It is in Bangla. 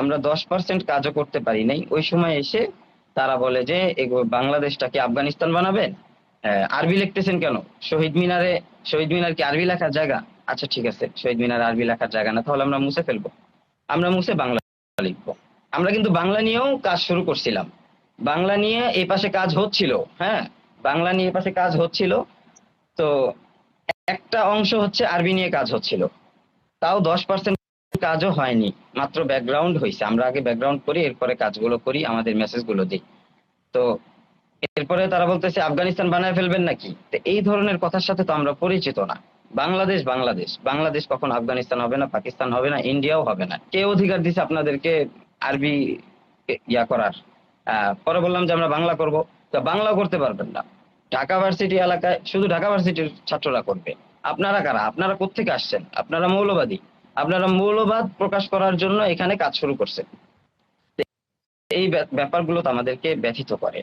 আমরা দশ পার্সেন্ট কাজও করতে পারি নাই। ওই সময় এসে তারা বলে যে বাংলাদেশটাকে আফগানিস্তান বানাবেন আরবি লিখতেছেন কেন? শহীদ মিনারে, শহীদ মিনার কি আরবি লেখার জায়গা? আচ্ছা ঠিক আছে, শহীদ মিনার আরবি লেখার জায়গা না, তাহলে আমরা মুছে ফেলব। আমরা মুছে বাংলা লিখব। আমরা কিন্তু বাংলা নিয়েও কাজ শুরু করছিলাম। বাংলা নিয়ে এই পাশে কাজ হচ্ছিল হ্যাঁ? বাংলা নিয়ে পাশে কাজ হচ্ছিল। তো একটা অংশ হচ্ছে আরবি নিয়ে কাজ হচ্ছিল। তাও দশ পার্সেন্ট কাজও হয়নি, মাত্র ব্যাকগ্রাউন্ড হয়েছে আমরা আগে ব্যাকগ্রাউন্ড করি, এরপরে কাজগুলো করি, আমাদের মেসেজগুলো দিই। তো এরপরে তারা বলতেছে, আফগানিস্তান বানায় ফেলবেন নাকি? তো এই ধরনের কথার সাথে তো আমরা পরিচিত না। বাংলাদেশ বাংলাদেশ। বাংলাদেশ কখন আফগানিস্তান হবে না, পাকিস্তান হবে না, ইন্ডিয়াও হবে না। কে অধিকার দিছে আপনাদেরকে আরবি ইয়া করার? পরে বললাম যে আমরা বাংলা করব। তো বাংলা করতে পারবেন না। ঢাকা ভার্সিটি এলাকায় শুধু ঢাকা ভার্সিটির ছাত্ররা করবে। আপনারা কারা? আপনারা কোত্থেকে আসছেন? আপনারা মৌলবাদী। আপনারা মৌলবাদ প্রকাশ করার জন্য এখানে কাজ শুরু করছে এই ব্যাপারগুলো তো আমাদেরকে ব্যথিত করে।